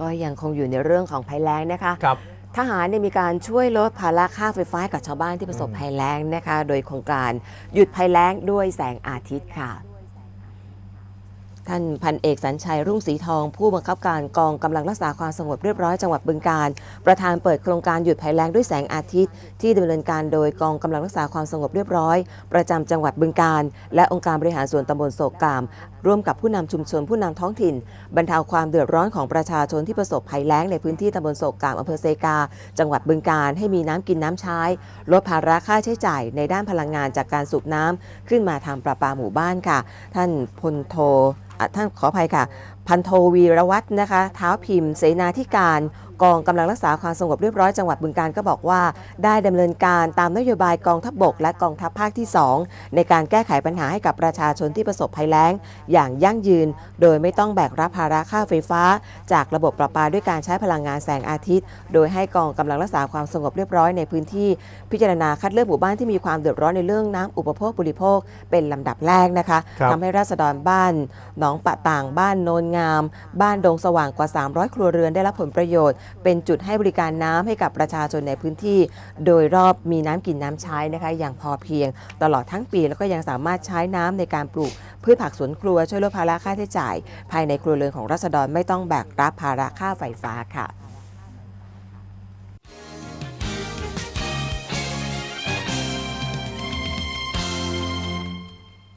ก็ยังคงอยู่ในเรื่องของภัยแล้งนะคะ ครับ ทหารเนี่ยมีการช่วยลดภาระค่าไฟฟ้าให้กับชาวบ้านที่ประสบอืมภัยแล้งนะคะ โดยโครงการหยุดภัยแล้งด้วยแสงอาทิตย์ค่ะ ท่านพันเอกสัญชัยรุ่งศรีทอง ผู้บังคับการกองกำลังรักษาความสงบเรียบร้อยจังหวัดบึงการ ประธานเปิดโครงการหยุดภัยแล้งด้วยแสงอาทิตย์ ที่ดำเนินการโดยกองกำลังรักษาความสงบเรียบร้อย ประจำจังหวัดบึงการ และองค์การบริหารส่วนตำบลโศกกาม ร่วมกับผู้นำชุมชนผู้นำท้องถิ่น บรรเทาความเดือดร้อนของประชาชนที่ประสบภัยแล้งในพื้นที่ตำบลโศกกามอำเภอเซกา จังหวัดบึงการให้มีน้ำกินน้ำใช้ ลดภาระค่าใช้จ่ายในด้านพลังงานจากการสูบน้ำขึ้นมาทางประปาหมู่บ้านค่ะ ท่านพลโทท่านขออภัยค่ะ พันโทวีรวัฒน์นะคะ เท้าพิมพ์ เสนาธิการ กองกำลังรักษาความสงบเรียบร้อยจังหวัดบึงการก็บอกว่า ได้ดำเนินการตามนโยบายกองทัพบกและกองทัพภาคที่ 2 ในการแก้ไขปัญหาให้กับประชาชนที่ประสบภัยแล้ง อย่างยั่งยืน โดยไม่ต้องแบกรับภาระค่าไฟฟ้า จากระบบประปาด้วยการใช้พลังงานแสงอาทิตย์ โดยให้กองกำลังรักษาความสงบเรียบร้อยในพื้นที่ พิจารณาคัดเลือกหมู่บ้านที่มีความเดือดร้อนในเรื่องน้ำอุปโภคบริโภค เป็นลำดับแรกนะคะครับทำให้ราษฎรบ้านหนองปะต่างบ้านโนนงาม บ้านดงสว่างกว่า 300 ครัวเรือนได้รับผลประโยชน์เป็นจุดให้บริการน้ำให้กับประชาชนในพื้นที่ โดยรอบมีน้ำกินน้ำใช้นะคะอย่างพอเพียง ตลอดทั้งปีแล้วก็ยังสามารถใช้น้ำในการปลูกพืชผักสวนครัวช่วยลดภาระค่าใช้จ่าย ภายในครัวเรือนของราษฎรไม่ต้องแบกรับภาระค่าไฟฟ้าค่ะ